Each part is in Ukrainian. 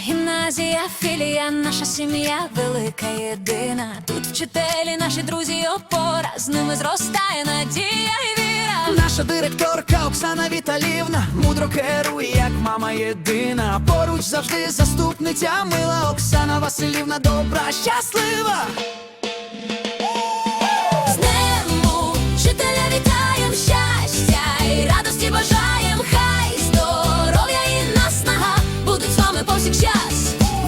гімназія, філія, наша сім'я велика єдина. Тут вчителі, наші друзі, опора, з ними зростає надія і віра. Наша директорка Оксана Віталівна мудро керує, як мама єдина. Поруч завжди заступниця мила Оксана Васильівна, добра, щаслива.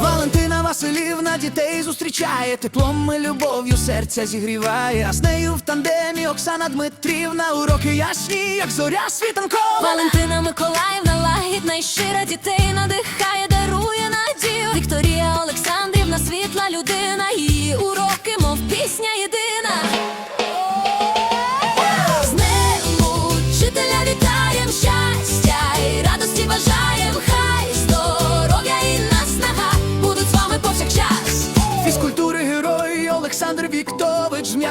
Валентина Василівна дітей зустрічає, теплом і любов'ю серця зігріває. А з нею в тандемі Оксана Дмитрівна, уроки ясні, як зоря світанкова. Валентина Миколаївна лагідна і щира дітей надихає, дарує надію. Вікторія Олександрівна світла людина, її уроки, мов пісня єдина.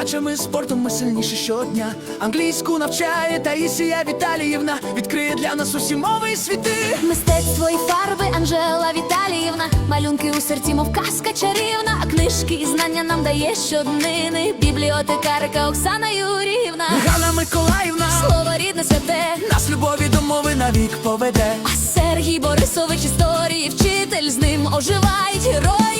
З спортом ми сильніші щодня. Англійську навчає Таїсія Віталіївна, відкриє для нас усі мови і світи. Мистецтво і фарби Анжела Віталіївна, малюнки у серці, мов казка чарівна, а книжки і знання нам дає щоднини. Бібліотекарка Оксана Юріївна, Ганна Миколаївна слово рідне святе. нас любові до мови навік поведе. А Сергій Борисович історії, вчитель з ним оживають герої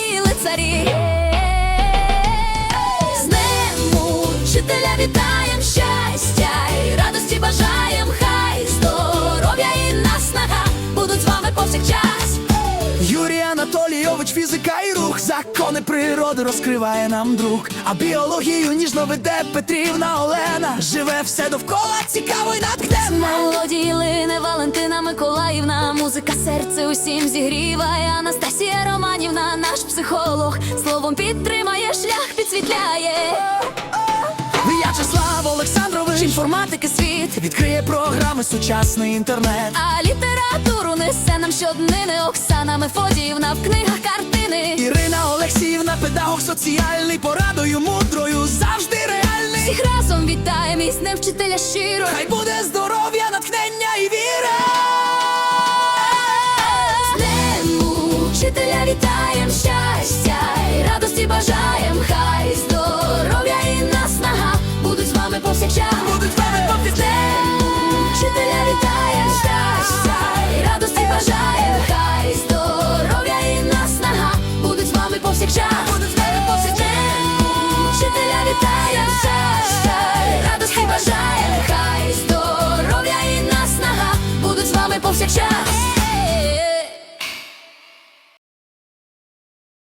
Анатолійович, фізика і рух, закони природи розкриває нам друг. А біологію ніжно веде Петрівна Олена. Живе все довкола, цікаво й натхненно. Мелодії лине Валентина Миколаївна, музика серце усім зігріває. Анастасія Романівна, наш психолог, словом підтримає, шлях підсвітляє. В'ячеслав Олександрович, Інформатики світ, відкриє програми сучасний інтернет. а літературу несе нам щоднини. Оксана Мефодіївна в книгах картини. Ірина Олексіївна, педагог соціальний, порадою мудрою, завжди реальний. Всіх разом вітає Днем вчителя щиро. Хай будуть бажає, хай здоров'я і наснага будуть з вами повсякчас, будуть з вами повсякдень Вчителя вітає, щастя, і радості бажає, хай здоров'я і наснага будуть з вами повсякчас.